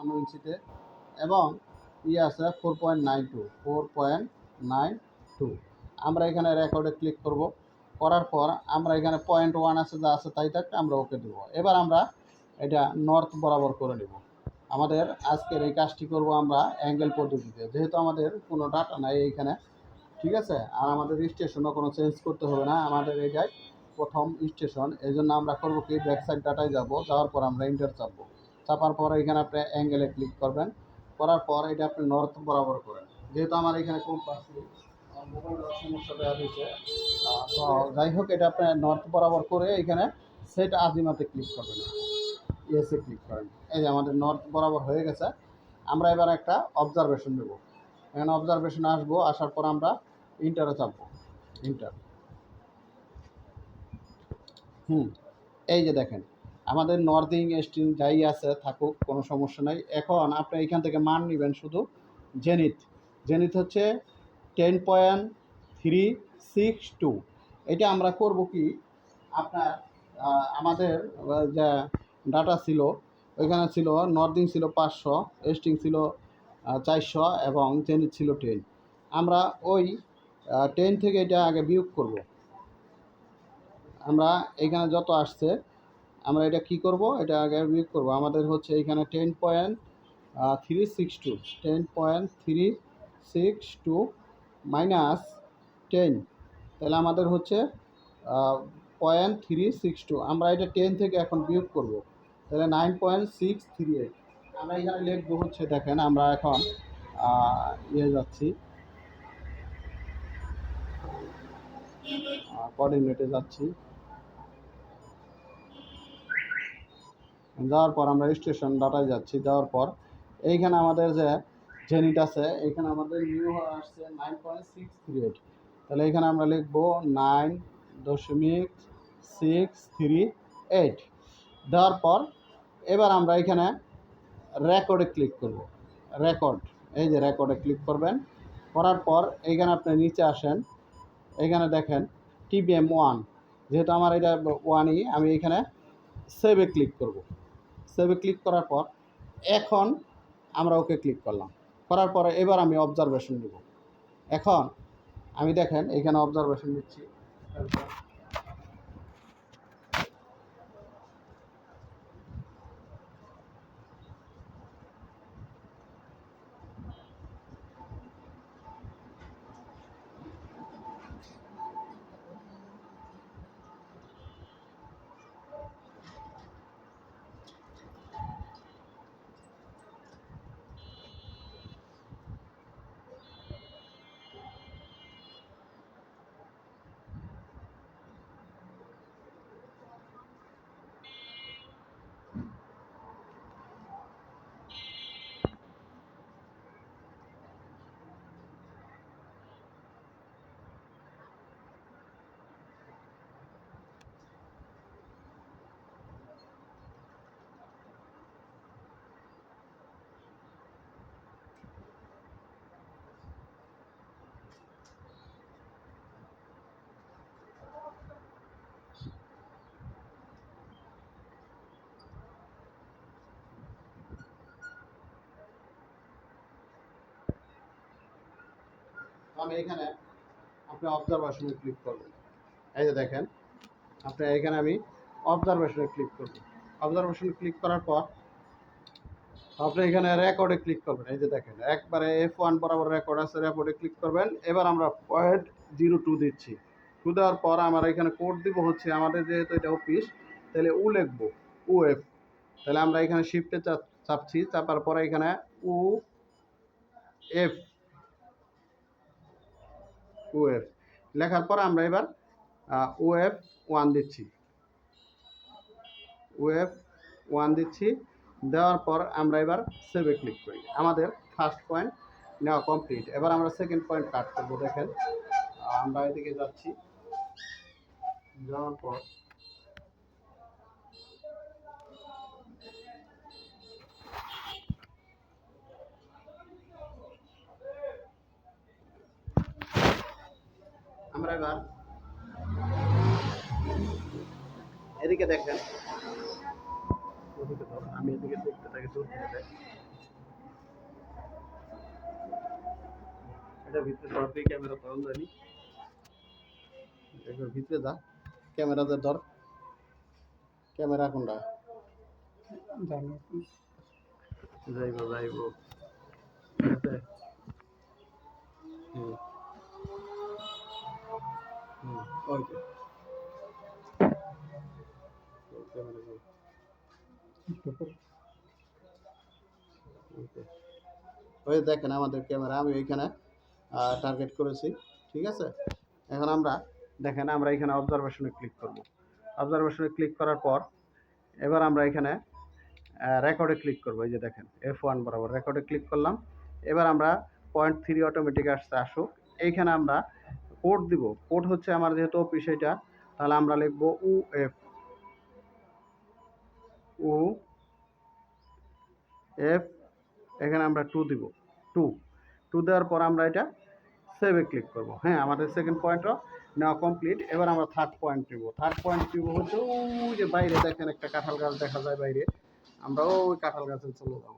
ছাপ্পান্ন ইঞ্চিতে এবং ই আছে four point nine two four point nine two আমরা এখানে রেকর্ডে ক্লিক করব, করার পর আমরা এখানে পয়েন্ট ওয়ান আছে, যা আছে তাই থাকতে আমরা ওকে দেব। এবার আমরা এটা নর্থ বরাবর করে নেব। আমাদের আজকের এই কাজটি করব আমরা অ্যাঙ্গেল পদ্ধতিতে। যেহেতু আমাদের কোনো ডাটা নাই এইখানে, ঠিক আছে? আর আমাদের স্টেশনও কোনো চেঞ্জ করতে হবে না, আমাদের এটাই প্রথম স্টেশন এই জন্য আমরা করব কি? ব্যাক সাইড ডাটায় যাব, যাওয়ার পর আমরা ইন্টার চাপবো। চাপার পর এখানে আপনি অ্যাঙ্গেলে ক্লিক করবেন। করার পর এটা আপনি নর্থ বরাবর করেন। যেহেতু আমার এখানে নেই আমার সমস্যা দেওয়া তো যাই হোক, এটা আপনি নর্থ বরাবর করে এখানে সেট আজিমাতে ক্লিক করবেন। ইয়েসে ক্লিক করেন। এই যে আমাদের নর্থ বরাবর হয়ে গেছে। আমরা এবার একটা অবজারভেশন দেবো এখানে অবজারভেশনে আসব, আসার পর আমরা ইন্টারে চাপবো। ইন্টার হুম, এই যে দেখেন। আমাদের নর্দিং স্টিং যাই আছে, থাকুক, কোনো সমস্যা নাই। এখন আপনি এখান থেকে মান নেবেন শুধু জেনিথ জেনিথ হচ্ছে ten point three six two এটা আমরা করব কি? আপনার আমাদের যে ডাটা ছিল, ওইখানে ছিল নর্দিং ছিল পাঁচশো এস্টিং ছিল চারশো এবং জেনিথ ছিল টেন আমরা ওই টেন থেকে এটা আগে বিয়োগ করব। আমরা এখানে যত আসছে আমরা এটা কি করব? এটা আগে বিয়োগ করব। আমাদের হচ্ছে এখানে ten point three six two ten point three six two minus ten তাহলে আমাদের হচ্ছে পয়েন্ট থ্রি সিক্স টু আমরা এটা টেন থেকে এখন বিয়োগ করব। তাহলে nine point six three eight আমরা এখানে লিখব হচ্ছে, দেখেন আমরা এখন ইয়ে যাচ্ছি। কোঅর্ডিনেটে যাচ্ছি। যাওয়ার পর আমরা স্টেশন ডাটায় যাচ্ছি, যাওয়ার পর এইখানে আমাদের যে জেনিট আছে এইখানে আমাদের নিউ আসছে nine point six three eight তাহলে এখানে আমরা লিখব নাইন দশমিক সিক্স থ্রি এইট দেওয়ার পর এবার আমরা এখানে রেকর্ডে ক্লিক করব। রেকর্ড এই যে রেকর্ডে ক্লিক করবেন। করার পর এইখানে আপনি নিচে আসেন। এখানে দেখেন টিবিএম ওয়ান যেহেতু আমার এটা ওয়ানই আমি এখানে সেভে ক্লিক করব। সেভে ক্লিক করার পর এখন আমরা ওকে ক্লিক করলাম। করার পরে এবার আমি অবজারভেশন দিব এখন আমি দেখেন এখানে অবজারভেশন দিচ্ছি আমি এখানে আপনি অবজারভেশনে ক্লিক করবেন। এই যে দেখেন, আপনি এখানে আমি অবজারভেশনে ক্লিক করব। অবজারভেশনে ক্লিক করার পর আপনি এখানে রেকর্ডে ক্লিক করবেন। এই যে দেখেন, একবারে এফ ওয়ান বরাবর রেকর্ড আছে রেকর্ডে ক্লিক করবেন। এবার আমরা পয়েন্ট জিরো টু দিচ্ছি। টু দেওয়ার পর আমরা এখানে কোড দিব হচ্ছে আমাদের যেহেতু এটা অফিস তাহলে উ লিখব উ এফ তাহলে আমরা এখানে শিফটে চাপছি, চাপার পরে এখানে উ এফ ওএফ। লেখার পর আমরা এবার ওএফ ওয়ান দিচ্ছি। ওয়েব ওয়ান দিচ্ছি। দেওয়ার পর আমরা এবার সেভে ক্লিক করি। আমাদের ফার্স্ট পয়েন্ট নেওয়া কমপ্লিট। এবার আমরা সেকেন্ড পয়েন্ট কাট করব, দেখেন। আমরা এদিকে যাচ্ছি। যাওয়ার পর আমরা এবার এদিকে দেখেন আমি এদিকে দেখতে থাকি দূর থেকে এটা ভিতরে সরকারি ক্যামেরা তখন জানি এবার ভিতরে যা ক্যামেরা যে ধর ক্যামেরা কোনটা যাইব যাইব Okay. ওই দেখেন আমাদের ক্যামেরা, আমি ওইখানে টার্গেট করেছি, ঠিক আছে? এখন আমরা, দেখেন আমরা এখানে অবজারভেশনে ক্লিক করব। অবজারভেশনে ক্লিক করার পর, এবার আমরা এখানে রেকর্ডে ক্লিক করব, এই যে দেখেন এফ ওয়ান বরাবর রেকর্ডে ক্লিক করলাম। এবার আমরা পয়েন্ট থ্রি অটোমেটিক আসতে আসুক। এইখানে আমরা কোড দিব। কোড হচ্ছে আমার যেহেতু অফিস এটা, তাহলে আমরা লিখব উ এফ উ এফ এখানে আমরা টু দিব টু টু দেওয়ার পর আমরা এটা সেভে ক্লিক করব। হ্যাঁ আমাদের সেকেন্ড পয়েন্টও নেওয়া কমপ্লিট এবার আমরা থার্ড পয়েন্ট নিব। থার্ড পয়েন্ট নিব হচ্ছে ওই যে বাইরে দেখেন একটা কাঁঠাল গাছ দেখা যায় বাইরে। আমরা ওই কাঁঠাল গাছে চলে যাব।